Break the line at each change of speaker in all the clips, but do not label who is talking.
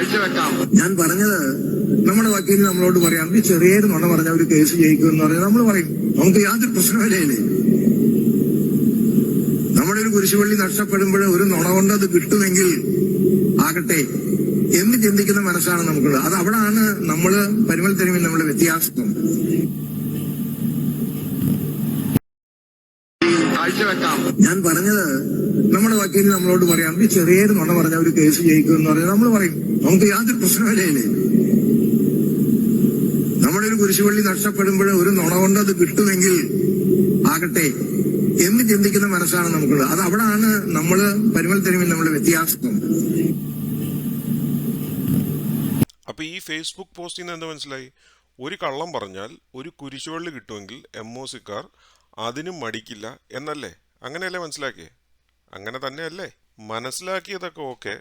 കാഴ്ചവെക്കാം
ഞാൻ പറഞ്ഞത് നമ്മുടെ വക്കീൽ നമ്മളോട് പറയാം ഈ ചെറിയൊരു നുണ പറഞ്ഞ ഒരു കേസ് ജയിക്കും എന്ന് പറഞ്ഞാൽ നമ്മൾ പറയും നമുക്ക് യാതൊരു പ്രശ്നമില്ലേ നമ്മുടെ ഒരു കുരിശുപള്ളി നഷ്ടപ്പെടുമ്പോൾ ഒരു നുണ കൊണ്ട് അത് കിട്ടുമെങ്കിൽ ആകട്ടെ എന്ന് ചിന്തിക്കുന്ന മനസ്സാണ് നമുക്കുള്ളത്. അത് അവിടാണ് നമ്മൾ പരിമൽ തെരുവിൽ നമ്മുടെ വ്യത്യാസം.
കാഴ്ചവെക്കാം
ഞാൻ പറഞ്ഞത് വക്കീൽ നമ്മളോട് പറയാം നമുക്ക് ചെറിയൊരു നുണ പറഞ്ഞ ഒരു കേസ് ജയിക്കും എന്ന് പറഞ്ഞാൽ നമ്മൾ പറയും നമുക്ക് യാതൊരു പ്രശ്നമില്ലേ നമ്മുടെ ഒരു കുരിശുപള്ളി നഷ്ടപ്പെടുമ്പോൾ ഒരു നുണ കൊണ്ട് അത് കിട്ടുമെങ്കിൽ ആകട്ടെ എന്ന് ചിന്തിക്കുന്ന മനസ്സാണ് നമുക്കുള്ളത്. അത് അവിടാണ് നമ്മൾ പരിമൽ തെരുവിൽ നമ്മുടെ വ്യത്യാസം.
അപ്പൊ ഈ ഫേസ്ബുക്ക് പോസ്റ്റിൽ നിന്ന് എന്താ മനസ്സിലായി? ഒരു കള്ളം പറഞ്ഞാൽ ഒരു കുരിശുവള്ളി കിട്ടുമെങ്കിൽ എം ഒ സിക്കാർ അതിനും മടിക്കില്ല എന്നല്ലേ? അങ്ങനെയല്ലേ മനസ്സിലാക്കിയേ? അങ്ങനെ തന്നെയല്ലേ? മനസ്സിലാക്കിയതൊക്കെ ഓക്കെ.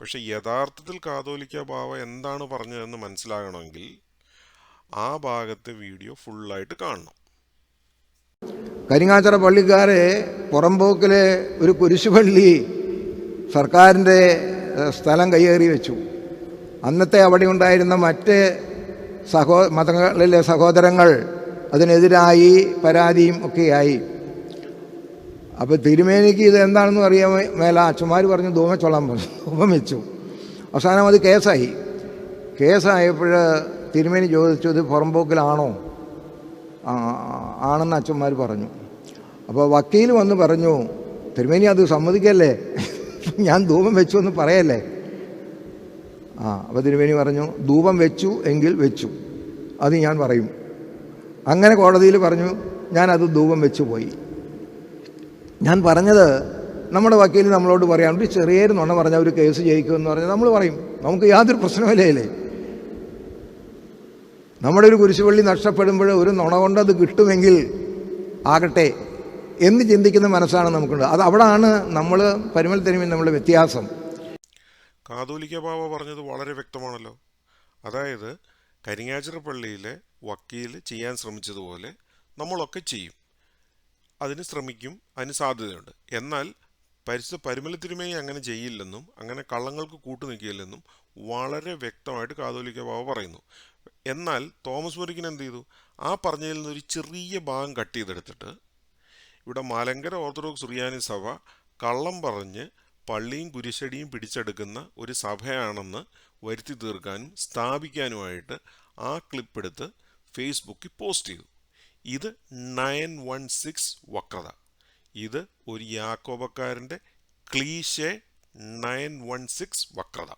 പക്ഷെ യഥാർത്ഥത്തിൽ കാതോലിക്ക ബാവ എന്താണ് പറഞ്ഞതെന്ന് മനസ്സിലാകണമെങ്കിൽ ആ ഭാഗത്തെ വീഡിയോ ഫുള്ളായിട്ട് കാണണം.
കരിങ്ങാച്ചിറ പള്ളിക്കാരെ പുറമ്പോക്കിലെ ഒരു കുരിശുപള്ളി സർക്കാരിന്റെ സ്ഥലം കൈയേറി വെച്ചു. അന്നത്തെ അവിടെ ഉണ്ടായിരുന്ന മറ്റ് സഹോ മതങ്ങളിലെ സഹോദരങ്ങൾ അതിനെതിരായി പരാതിയും ഒക്കെയായി. അപ്പോൾ തിരുമേനിക്ക് ഇത് എന്താണെന്ന് അറിയാൻ മേല അച്ഛന്മാർ പറഞ്ഞു ധൂമച്ചോളാൻ പറഞ്ഞു. ധൂമം വെച്ചു. അവസാനം അത് കേസായി. കേസായപ്പോൾ തിരുമേനി ചോദിച്ചു ഇത് പുറമ്പോക്കിലാണോ ആണെന്ന് അച്ഛന്മാർ പറഞ്ഞു. അപ്പോൾ വക്കീൽ വന്ന് പറഞ്ഞു തിരുമേനി അത് സമ്മതിക്കല്ലേ? ഞാൻ ധൂപം വെച്ചു എന്ന് പറയല്ലേ? ആ അപ്പോൾ തിരുമേനി പറഞ്ഞു ധൂപം വെച്ചു എങ്കിൽ വെച്ചു. അത് ഞാൻ പറയും. അങ്ങനെ കോടതിയിൽ പറഞ്ഞു ഞാനത് ധൂപം വെച്ചു പോയി. ഞാൻ പറഞ്ഞത് നമ്മുടെ വക്കീൽ നമ്മളോട് പറയാം ഒരു ചെറിയൊരു നുണ പറഞ്ഞ ഒരു കേസ് ജയിക്കുമെന്ന് പറഞ്ഞാൽ നമ്മൾ പറയും. നമുക്ക് യാതൊരു പ്രശ്നമില്ലേ നമ്മുടെ ഒരു കുരിശുപള്ളി നഷ്ടപ്പെടുമ്പോൾ ഒരു നുണ കൊണ്ട് അത് കിട്ടുമെങ്കിൽ ആകട്ടെ എന്ന് ചിന്തിക്കുന്ന മനസ്സാണ് നമുക്കുണ്ട് അത് അവിടാണ് നമ്മൾ പരിമൽ തെരുവിൽ നമ്മുടെ വ്യത്യാസം.
കാതോലിക്ക ബാബ പറഞ്ഞത് വളരെ വ്യക്തമാണല്ലോ. അതായത് കരിങ്ങാച്ചിറ പള്ളിയിലെ വക്കീൽ ചെയ്യാൻ ശ്രമിച്ചതുപോലെ നമ്മളൊക്കെ ചെയ്യും. അതിന് ശ്രമിക്കും അതിന് സാധ്യതയുണ്ട്. എന്നാൽ പരിശുദ്ധ പരിമല തിരുമേനി അങ്ങനെ ചെയ്യില്ലെന്നും അങ്ങനെ കള്ളങ്ങൾക്ക് കൂട്ടു നിൽക്കില്ലെന്നും വളരെ വ്യക്തമായിട്ട് കാതോലിക്ക ബാബ പറയുന്നു. എന്നാൽ തോമസ് മുരിക്കൻ എന്ത് ചെയ്തു? ആ പറഞ്ഞതിൽ നിന്ന് ഒരു ചെറിയ ഭാഗം കട്ട് ചെയ്തെടുത്തിട്ട് ഇവിടെ മലങ്കര ഓർത്തഡോക്സ് സുറിയാനി സഭ കള്ളം പറഞ്ഞ് പള്ളിയും കുരിശടിയും പിടിച്ചെടുക്കുന്ന ഒരു സഭയാണെന്ന് വരുത്തി തീർക്കാനും സ്ഥാപിക്കാനുമായിട്ട് ആ ക്ലിപ്പ് എടുത്ത് ഫേസ്ബുക്കിൽ പോസ്റ്റ് ചെയ്തു. ഇത് നയൻ വൺ സിക്സ് വക്രത. ഇത് ഒരു യാക്കോബക്കാരന്റെ ക്ലീശെ നയൻ വൺ സിക്സ് വക്രത.